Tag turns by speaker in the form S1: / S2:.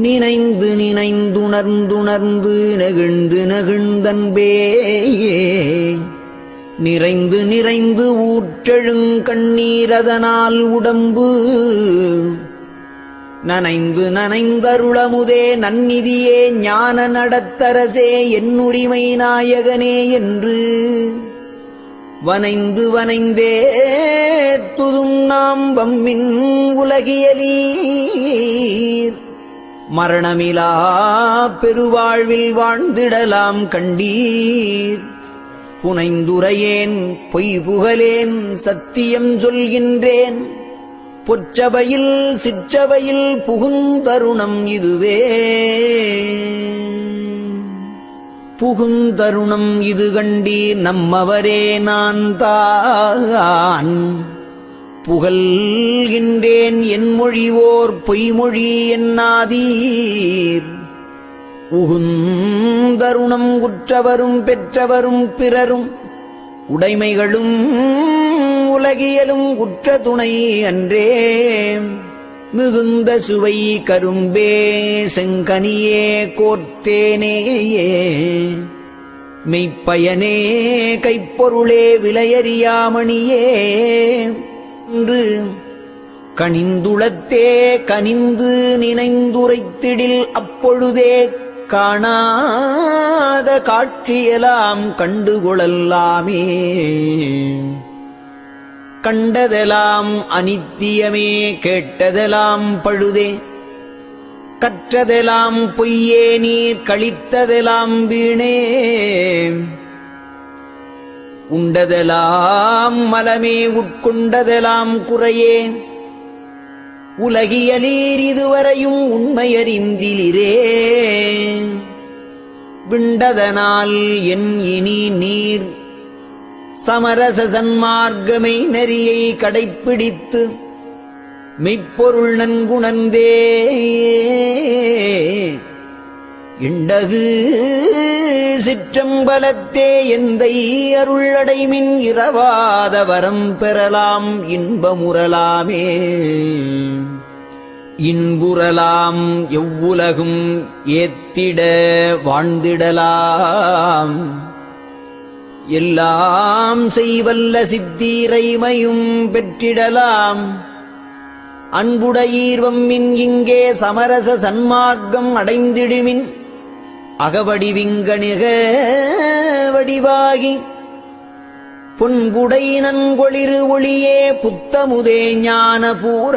S1: நினைந்து நினைந்துணர்ந்துணர்ந்து நெகிழ்ந்து நெகிழ்ந்தன்பே நிறைந்து நிறைந்து ஊற்றெழுங்கண்ணீரதனால் உடம்பு. நனைந்து நனைந்தருளமுதே நன்னிதியே ஞான நடத்தரசே என்னுரிமை நாயகனே என்று. வனைந்து வனைந்தே துதும் நாம் வம்மின் உலகியலீர். மரணமிலா பெருவாழ்வில் வாழ்ந்திடலாம் கண்டீர். புனைந்துரையேன் பொய் புகழேன் சத்தியம் சொல்கின்றேன். பொற்றவையில் சிற்றவையில் புகுந்தருணம் இதுவே. புகுந்தருணம் இது கண்டி நம்மவரே நான் தான் புகழ்கின்றேன் என் மொழிவோர் பொய்மொழி என்னாதீர். உகுந்தருணம் உற்றவரும் பெற்றவரும் பிறரும் உடைமைகளும் உலகியலும் உற்ற துணை அன்றே. மிகுந்த சுவை கரும்பே செங்கனியே கோர்த்தேனேயே மெய்ப்பயனே கைப்பொருளே விலையறியாமணியே. என்று கனிந்துளத்தே கனிந்து நினைந்துரைத்திடில் அப்பொழுதே காணாத காட்சியெல்லாம் கண்டுகொள்ளலாமே. கண்டதெல்லாம் அனித்தியமே கேட்டதெல்லாம் பழுதே. கற்றதெல்லாம் பொய்யே நீர் கழித்ததெல்லாம் வீணே. உண்டதெலாம் மலமே உட்கொண்டதெலாம் குறையே. உலகியலீர் இதுவரையும் உண்மையறிந்திலிரே விண்டதனால் என் இனி நீர் சமரச சன்மார்க்கமை நெறியை கடைப்பிடித்து மெய்ப்பொருள் நன்குணர்ந்தே. இண்டகு சிற்றம்பலத்தே எந்தை அருளடைமின் இரவாத வரம் பெறலாம் இன்பமுறலாமே. இன்புறலாம் எவ்வுலகும் ஏத்திட வாழ்ந்திடலாம். எல்லாம் செய்வல்ல சித்தீரைமையும் பெற்றிடலாம். அன்புடையீர்வம்மின் இங்கே சமரச சன்மார்க்கம் அடைந்திடுமின் அகவடிவிங்கணிக வடிவாகி. பொன்புடை நன்கொளிரு ஒளியே புத்தமுதே ஞான பூர